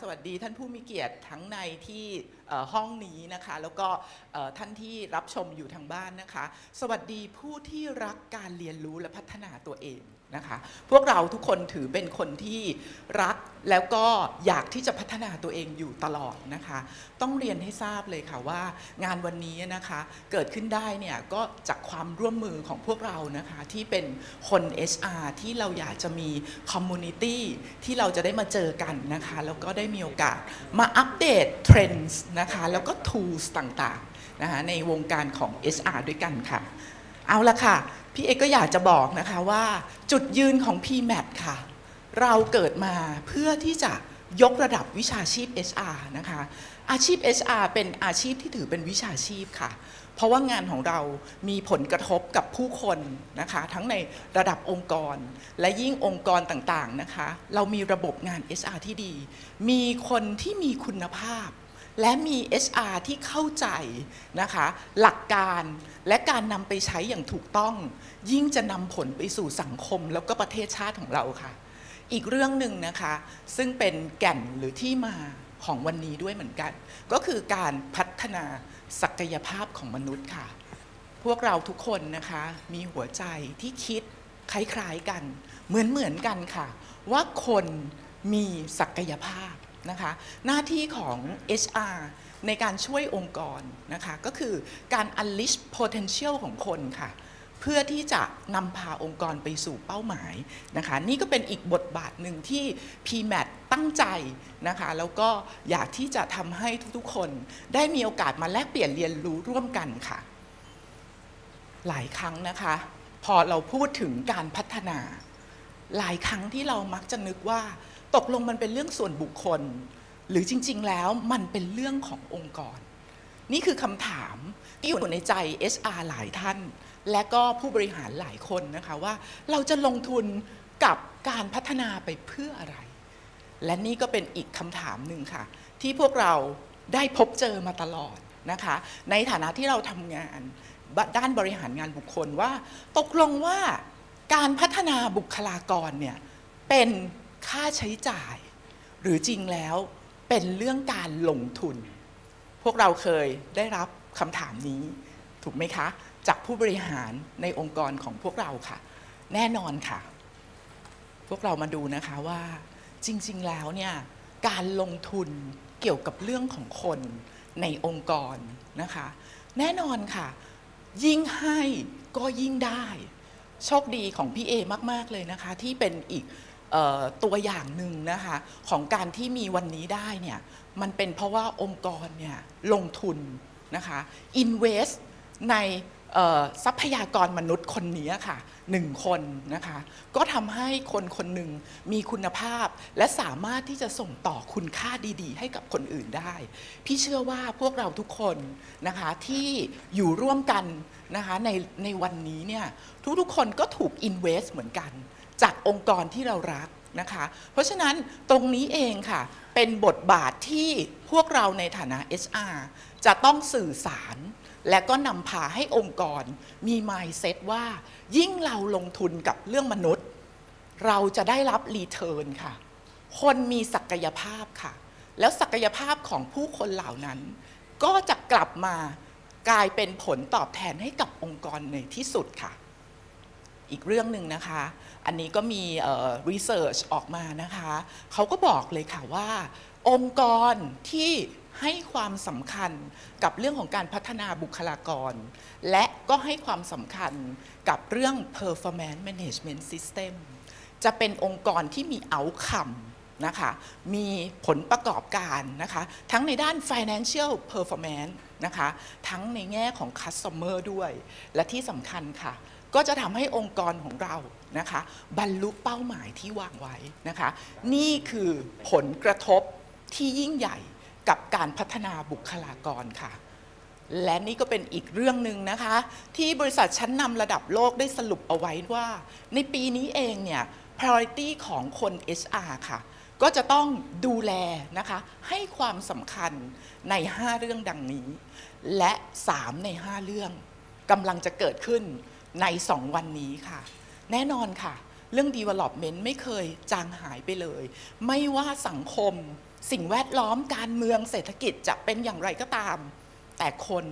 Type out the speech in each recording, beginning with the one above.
สวัสดีท่านผู้มีเกียรติทั้งในที่ห้องนี้นะคะ แล้วก็ท่านที่รับชมอยู่ทางบ้านนะคะ สวัสดีผู้ที่รักการเรียนรู้และพัฒนาตัวเองนะคะ พวกเราทุกคนถือเป็นคนที่รักแล้วก็อยากที่จะพัฒนาตัวเองอยู่ตลอดนะคะ ต้องเรียนให้ทราบเลยค่ะว่างานวันนี้นะคะเกิดขึ้นได้เนี่ยก็จากความร่วมมือของพวกเรานะคะที่เป็นคน HR ที่เราอยากจะมีคอมมูนิตี้ที่เราจะได้มาเจอกันนะคะ แล้วก็ได้มีโอกาสมาอัปเดตเทรนด์นะคะแล้วก็ tools ต่างๆนะคะในวงการของ HR ด้วยกันค่ะ เอาละค่ะ พี่เอกก็อยากจะบอกนะคะว่าจุดยืนของ PMAT ค่ะ เราเกิดมาเพื่อที่จะยกระดับวิชาชีพ HR นะคะ อาชีพ HR เป็นอาชีพที่ถือเป็นวิชาชีพค่ะ เพราะว่างานของเรามีผลกระทบกับผู้คนนะคะ ทั้งในระดับองค์กร และยิ่งองค์กรต่างๆนะคะ เรามีระบบงาน HR ที่ดี มีคนที่มีคุณภาพ และมี HR ที่เข้าใจนะคะ หลักการและการนำไปใช้อย่างถูกต้อง ยิ่งจะนำผลไปสู่สังคมแล้วก็ประเทศชาติของเราค่ะ อีกเรื่องหนึ่งนะคะ ซึ่งเป็นแก่นหรือที่มาของวันนี้ด้วยเหมือนกัน ก็คือการพัฒนาศักยภาพของมนุษย์ค่ะ พวกเราทุกคนนะคะ มีหัวใจที่คิดคล้ายๆกัน เหมือนๆกันค่ะ ว่าคนมีศักยภาพ นะคะหน้าที่ของ HR ในการช่วยองค์กรนะคะก็คือการ unleash potential ของคนค่ะ เพื่อที่จะนำพาองค์กรไปสู่เป้าหมายนะคะนี่ก็เป็นอีกบทบาทหนึ่งที่ PMAT ตั้งใจนะคะแล้วก็อยากที่จะทำให้ทุกๆ คนได้มีโอกาสมาแลกเปลี่ยนเรียนรู้ร่วมกันค่ะ หลายครั้งนะคะ พอเราพูดถึงการพัฒนา หลายครั้งที่เรามักจะนึกว่า ตกลงมันเป็นเรื่องส่วนบุคคล หรือจริง ๆ แล้วมันเป็นเรื่องขององค์กร นี่คือคำถามที่อยู่ในใจ HR หลายท่าน และก็ผู้บริหารหลายคนนะคะว่า เราจะลงทุนกับการพัฒนาไปเพื่ออะไร และนี่ก็เป็นอีกคำถามหนึ่งค่ะ ที่พวกเราได้พบเจอมาตลอดนะคะ ในฐานะที่เราทำงานด้านบริหารงานบุคคลว่า ตกลงว่าการพัฒนาบุคลากรเนี่ยเป็น ค่าใช้จ่าย หรือจริงแล้วเป็นเรื่องการลงทุน พวกเราเคยได้รับคำถามนี้ ถูกไหมคะ จากผู้บริหารในองค์กรของพวกเราค่ะ แน่นอนค่ะ พวกเรามาดูนะคะว่า จริง ๆ แล้วเนี่ยการลงทุนเกี่ยวกับเรื่องของคนในองค์กรนะคะ แน่นอนค่ะ ยิ่งให้ก็ยิ่งได้ โชคดีของพี่เอมาก ๆ เลยนะคะ ที่เป็นอีก ตัวอย่างหนึ่งนะคะของการที่มีวันนี้ได้เนี่ยมันเป็นเพราะว่าองค์กรเนี่ยลงทุนนะคะ invest ในทรัพยากรมนุษย์คนนี้ค่ะหนึ่งคนนะคะก็ทำให้คนคนหนึ่งมีคุณภาพ และสามารถที่จะส่งต่อคุณค่าดีๆ ให้กับคนอื่นได้ พี่เชื่อว่าพวกเราทุกคนนะคะที่อยู่ร่วมกันนะคะในในวันนี้เนี่ยทุกๆคนก็ถูก invest เหมือนกัน จากองค์กรที่เรารักนะคะ เพราะฉะนั้นตรงนี้เองค่ะ เป็นบทบาทที่พวกเราในฐานะ HR จะต้องสื่อสาร และก็นำพาให้องค์กรมี mindset ว่า ยิ่งเราลงทุนกับเรื่องมนุษย์ เราจะได้รับรีเทิร์นค่ะ คนมีศักยภาพค่ะ แล้วศักยภาพของผู้คนเหล่านั้น ก็จะกลับมากลายเป็นผลตอบแทนให้กับองค์กรในที่สุดค่ะ อีกเรื่องหนึ่งนะคะ อันนี้ก็มีรีเสิร์ชออกมานะคะเขาก็บอกเลยค่ะว่า องค์กรที่ให้ความสำคัญกับเรื่องของการพัฒนาบุคลากร และก็ให้ความสำคัญกับเรื่อง performance management system จะเป็นองค์กรที่มี outcome นะคะมีผลประกอบการนะคะทั้งในด้าน financial performance นะคะทั้งในแง่ของ customer ด้วย และที่สำคัญค่ะ ก็จะทำให้องค์กรของเรานะคะบรรลุเป้าหมายที่วางไว้นะคะ นี่คือผลกระทบที่ยิ่งใหญ่กับการพัฒนาบุคลากรค่ะ และนี่ก็เป็นอีกเรื่องหนึ่งนะคะ ที่บริษัทชั้นนำระดับโลกได้สรุปเอาไว้ว่า ในปีนี้เองเนี่ย priority ของคน HR ค่ะ ก็จะต้องดูแลนะคะ ให้ความสำคัญใน 5 เรื่องดังนี้ และ 3 ใน 5 เรื่องกำลังจะเกิดขึ้น ใน 2 วันนี้ค่ะ แน่นอนค่ะ เรื่อง development ไม่เคยจางหายไปเลย ไม่ว่าสังคม สิ่งแวดล้อมการเมืองเศรษฐกิจจะเป็นอย่างไรก็ตาม แต่คน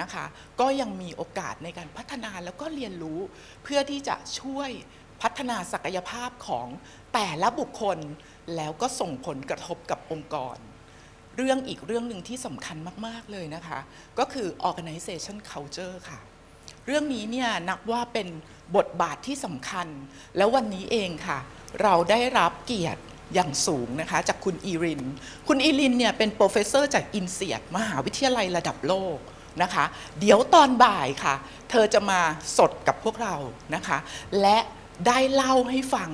นะคะ ก็ยังมีโอกาสในการพัฒนาแล้วก็เรียนรู้ เพื่อที่จะช่วยพัฒนาศักยภาพของแต่ละบุคคล แล้วก็ส่งผลกระทบกับองค์กร เรื่องอีกเรื่องหนึ่งที่สำคัญมาก ๆ เลยนะคะ ก็คือ organization culture ค่ะ เรื่องนี้เนี่ยนับว่าเป็นบทบาทที่สำคัญ แล้ววันนี้เองค่ะ เราได้รับเกียรติอย่างสูงนะคะ จากคุณอีริน คุณอีรินเนี่ยเป็นโปรเฟสเซอร์จากอินเซียดมหาวิทยาลัยระดับโลกนะคะ เดี๋ยวตอนบ่ายค่ะ เธอจะมาสดกับพวกเรานะคะ และได้เล่าให้ฟัง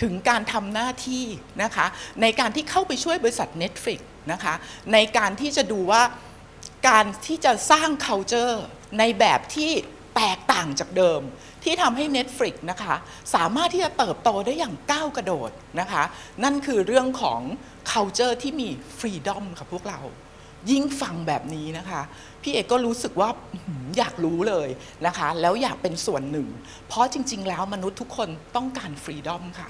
ถึงการทำหน้าที่นะคะ ในการที่เข้าไปช่วยบริษัท Netflix นะคะ ในการที่จะดูว่าการที่จะสร้าง culture ในแบบที่ แตกต่างจากเดิม ที่ทำให้ Netflix นะคะสามารถที่จะเติบโตได้อย่างก้าวกระโดดนะคะ นั่นคือเรื่องของ culture ที่มี freedom ค่ะพวกเรายิ่งฟังแบบนี้นะคะ พี่เอกก็รู้สึกว่าอื้อหืออยากรู้เลยนะคะ แล้วอยากเป็นส่วนหนึ่ง เพราะจริง ๆ แล้วมนุษย์ทุกคนต้องการฟรีดอมค่ะ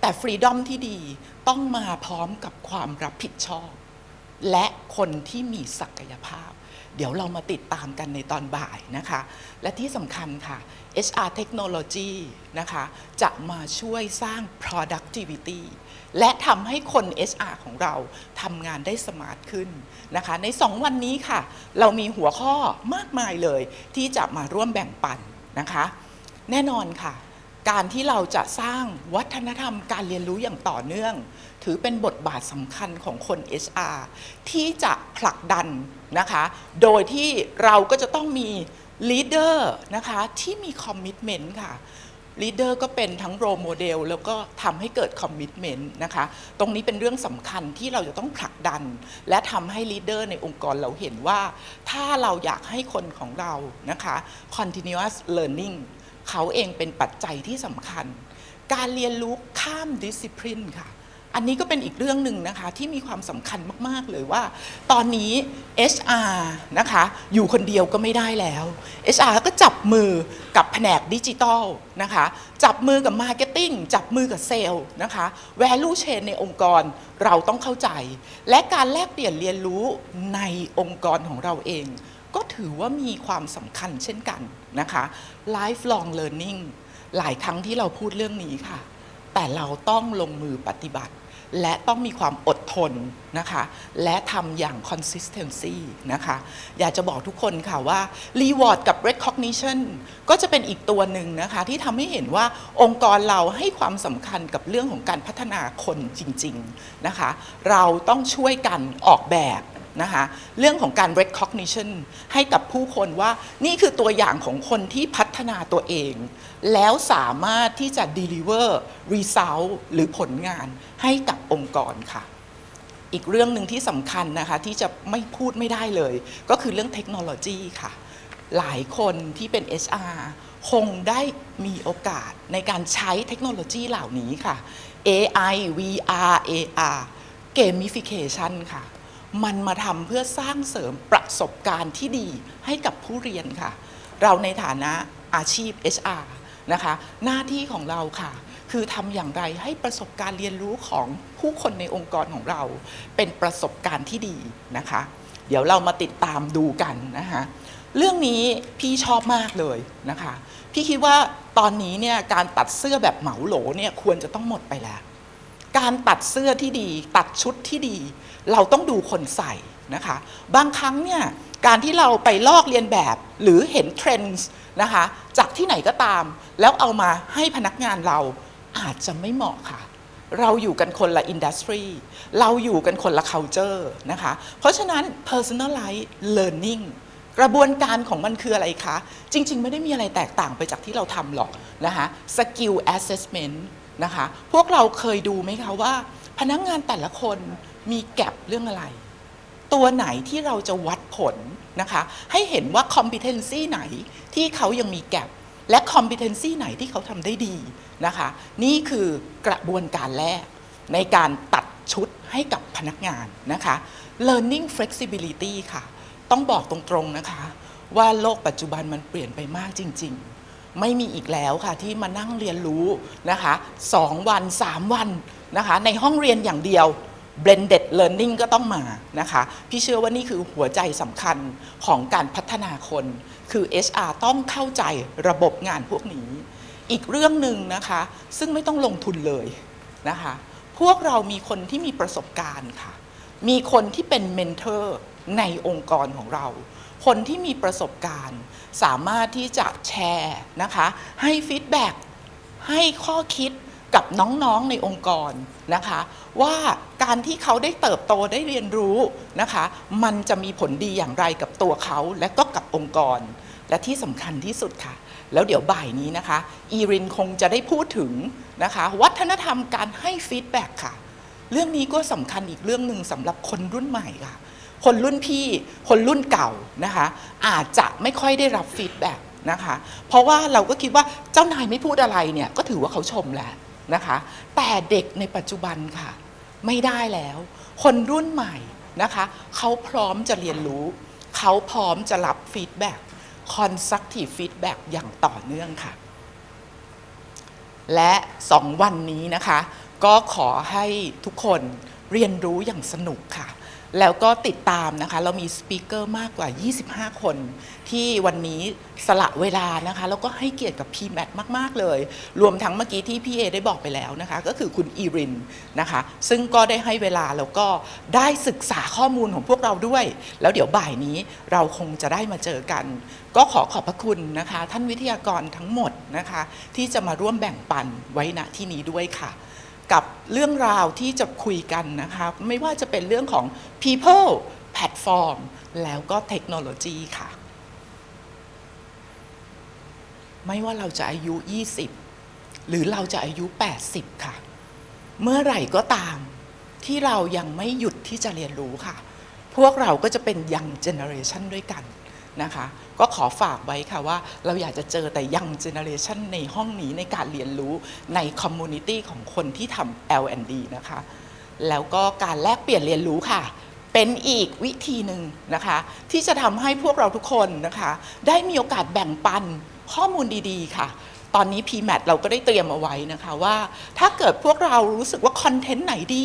แต่ฟรีดอมที่ดีต้องมาพร้อมกับความรับผิดชอบ และคนที่มีศักยภาพ เดี๋ยวเรามาติดตามกันในตอนบ่ายนะคะ และที่สำคัญค่ะ HR Technology นะคะ จะมาช่วยสร้าง productivity และทำให้คน HR ของเราทำงานได้สมาร์ทขึ้นนะคะ ใน 2 วันนี้ค่ะ เรามีหัวข้อมากมายเลยที่จะมาร่วมแบ่งปันนะคะ แน่นอนค่ะ การที่เราจะสร้างวัฒนธรรมการเรียนรู้อย่างต่อเนื่อง ถือเป็นบทบาทสำคัญของคน HR ที่จะผลักดันนะคะ โดยที่เราก็จะต้องมีลีดเดอร์นะคะที่มีคอมมิชเมนต์ค่ะลีดเดอร์ก็เป็นทั้งโรโมเดลแล้วก็ทำให้เกิดคอมมิชเมนต์นะคะ ตรงนี้เป็นเรื่องสำคัญที่เราจะต้องผลักดัน และทำให้ลีดเดอร์ในองค์กรเราเห็นว่า ถ้าเราอยากให้คนของเรานะคะ continuous learning เขาเองเป็นปัจจัยที่สำคัญ การเรียนรู้ข้ามดิสซิ p ลินค่ะ อันนี้ก็เป็นอีกเรื่องหนึ่งนะคะที่มีความสำคัญมาก ๆ เลยว่า ตอนนี้ HR นะคะอยู่คนเดียวก็ไม่ได้แล้ว HR ก็จับมือกับแผนกดิจิทัลนะคะจับมือกับมาร์เก็ตติ้งจับมือกับเซลล์นะคะ value chain ในองค์กรเราต้องเข้าใจ และการแลกเปลี่ยนเรียนรู้ในองค์กรของเราเอง ก็ถือว่ามีความสำคัญเช่นกันนะคะ lifelong learning หลายครั้งที่เราพูดเรื่องนี้ค่ะ แต่เราต้องลงมือปฏิบัติ และต้องมีความอดทนนะคะ และทำอย่าง consistency นะคะ อยากจะบอกทุกคนค่ะว่า reward กับ recognition ก็จะเป็นอีกตัวหนึ่งนะคะที่ทำให้เห็นว่าองค์กรเราให้ความสำคัญกับเรื่องของการพัฒนาคนจริง ๆ นะคะ เราต้องช่วยกันออกแบบ นะคะเรื่องของการ recognition ให้กับผู้คนว่านี่คือตัวอย่างของคนที่พัฒนาตัวเอง แล้วสามารถที่จะ deliver result หรือผลงานให้กับองค์กรค่ะ อีกเรื่องหนึ่งที่สำคัญนะคะที่จะไม่พูดไม่ได้เลย ก็คือเรื่องเทคโนโลยีค่ะ หลายคนที่เป็น HR คงได้มีโอกาสในการใช้เทคโนโลยีเหล่านี้ค่ะ AI VR AR gamification ค่ะ มันมาทำเพื่อสร้างเสริมประสบการณ์ที่ดีให้กับผู้เรียนค่ะ เราในฐานะอาชีพ HR นะคะ หน้าที่ของเราค่ะ คือทำอย่างไรให้ประสบการณ์เรียนรู้ของผู้คนในองค์กรของเรา เป็นประสบการณ์ที่ดีนะคะ เดี๋ยวเรามาติดตามดูกันนะคะเรื่องนี้พี่ชอบมากเลยนะคะ พี่คิดว่าตอนนี้เนี่ยการตัดเสื้อแบบเหมาโหลเนี่ยควรจะต้องหมดไปแล้ว การตัดเสื้อที่ดี ตัดชุดที่ดี เราต้องดูคนใส่นะคะ บางครั้งเนี่ยการที่เราไปลอกเลียนแบบหรือเห็นเทรนด์นะคะจากที่ไหนก็ตาม แล้วเอามาให้พนักงานเราอาจจะไม่เหมาะค่ะ เราอยู่กันคนละอินดัสทรีเราอยู่กันคนละ culture นะคะ เพราะฉะนั้น personalized learning กระบวนการของมันคืออะไรคะ จริง ๆ ไม่ได้มีอะไรแตกต่างไปจากที่เราทำหรอกนะคะ skill assessment นะคะ พวกเราเคยดูไหมคะว่า พนักงานแต่ละคนมีแกลบเรื่องอะไร ตัวไหนที่เราจะวัดผลนะคะ ให้เห็นว่า competency ไหนที่เขายังมีแกลบและ competency ไหนที่เขาทำได้ดีนะคะ นี่คือกระบวนการแรก ในการตัดชุดให้กับพนักงานนะคะ learning flexibility ค่ะ ต้องบอกตรงๆนะคะ ว่าโลกปัจจุบันมันเปลี่ยนไปมากจริง ๆ ไม่มีอีกแล้วค่ะที่มานั่งเรียนรู้นะคะสองวันสามวันนะคะในห้องเรียนอย่างเดียว blended learning ก็ต้องมานะคะ พี่เชื่อว่านี่คือหัวใจสำคัญของการพัฒนาคน คือ HR ต้องเข้าใจระบบงานพวกนี้ อีกเรื่องหนึ่งนะคะ ซึ่งไม่ต้องลงทุนเลยนะคะ พวกเรามีคนที่มีประสบการณ์ค่ะ มีคนที่เป็นเมนเทอร์ในองค์กรของเรา คนที่มีประสบการณ์ สามารถที่จะแชร์นะคะ ให้ฟีดแบ็กให้ข้อคิดกับน้องๆในองค์กรนะคะ ว่าการที่เขาได้เติบโตได้เรียนรู้นะคะ มันจะมีผลดีอย่างไรกับตัวเขาและก็กับองค์กร และที่สำคัญที่สุดค่ะ แล้วเดี๋ยวบ่ายนี้นะคะ อีรินคงจะได้พูดถึงนะคะ วัฒนธรรมการให้ฟีดแบ็กค่ะ เรื่องนี้ก็สำคัญอีกเรื่องหนึ่งสำหรับคนรุ่นใหม่ค่ะ คนรุ่นพี่ คนรุ่นเก่านะคะ อาจจะไม่ค่อยได้รับฟีดแบ็กนะคะ เพราะว่าเราก็คิดว่าเจ้านายไม่พูดอะไรเนี่ยก็ถือว่าเขาชมแล้วนะคะ แต่เด็กในปัจจุบันค่ะ ไม่ได้แล้ว คนรุ่นใหม่นะคะ เขาพร้อมจะเรียนรู้ เขาพร้อมจะรับฟีดแบ็ก constructive feedback อย่างต่อเนื่องค่ะ และ 2 วันนี้นะคะ ก็ขอให้ทุกคนเรียนรู้อย่างสนุกค่ะ แล้วก็ติดตามนะคะ เรามีสปีกเกอร์มากกว่า 25 คน ที่วันนี้สละเวลานะคะ แล้วก็ให้เกียรติกับ PMAT มาก ๆ เลย รวมทั้งเมื่อกี้ที่พี่เอได้บอกไปแล้วนะคะ ก็คือคุณอีรินนะคะ ซึ่งก็ได้ให้เวลา แล้วก็ได้ศึกษาข้อมูลของพวกเราด้วย แล้วเดี๋ยวบ่ายนี้เราคงจะได้มาเจอกัน ก็ขอขอบพระคุณนะคะ ท่านวิทยากรทั้งหมดนะคะ ที่จะมาร่วมแบ่งปันไว้ณที่นี้ด้วยค่ะ กับเรื่องราวที่จะคุยกันนะคะไม่ว่าจะเป็นเรื่องของ people platform แล้วก็เทคโนโลยีค่ะ ไม่ว่าเราจะอายุ 20 หรือเราจะอายุ 80 ค่ะ เมื่อไหร่ก็ตามที่เรายังไม่หยุดที่จะเรียนรู้ค่ะ พวกเราก็จะเป็นยังเจเนอเรชันด้วยกัน นะคะ ก็ขอฝากไว้ค่ะว่าเราอยากจะเจอแต่ยังเจเนอเรชันในห้องนี้ในการเรียนรู้ในคอมมูนิตี้ของคนที่ทำ L&D นะคะ แล้วก็การแลกเปลี่ยนเรียนรู้ค่ะ เป็นอีกวิธีหนึ่งนะคะ ที่จะทำให้พวกเราทุกคนนะคะ ได้มีโอกาสแบ่งปันข้อมูลดีๆค่ะ ตอนนี้ PMAT เราก็ได้เตรียมเอาไว้นะคะว่า ถ้าเกิดพวกเรารู้สึกว่าคอนเทนต์ไหนดี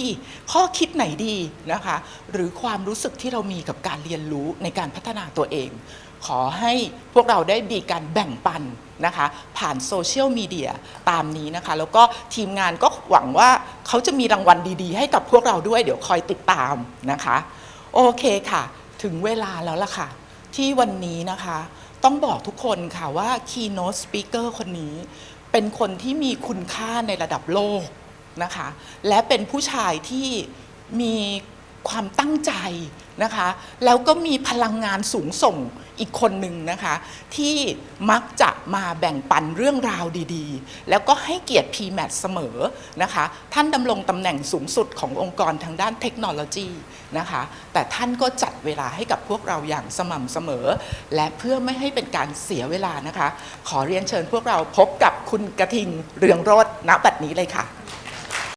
ข้อคิดไหนดีนะคะ หรือความรู้สึกที่เรามีกับการเรียนรู้ในการพัฒนาตัวเอง ขอให้พวกเราได้มีการแบ่งปันนะคะผ่านโซเชียลมีเดียตามนี้นะคะ แล้วก็ทีมงานก็หวังว่าเขาจะมีรางวัลดีๆ ให้กับพวกเราด้วย เดี๋ยวคอยติดตามนะคะ โอเคค่ะ ถึงเวลาแล้วล่ะค่ะ ที่วันนี้นะคะ ต้องบอกทุกคนค่ะว่า keynote speaker คนนี้ เป็นคนที่มีคุณค่าในระดับโลกนะคะ และเป็นผู้ชายที่มีความตั้งใจนะคะ แล้วก็มีพลังงานสูงส่ง อีกคนหนึ่งนะคะ ที่มักจะมาแบ่งปันเรื่องราวดีๆ แล้วก็ให้เกียรติ PMAT เสมอนะคะ ท่านดำรงตำแหน่งสูงสุดขององค์กรทางด้านเทคโนโลยีนะคะ แต่ท่านก็จัดเวลาให้กับพวกเราอย่างสม่ำเสมอ และเพื่อไม่ให้เป็นการเสียเวลานะคะ ขอเรียนเชิญพวกเราพบกับคุณกระทิงเรืองโรจน์ณบัดนี้เลยค่ะ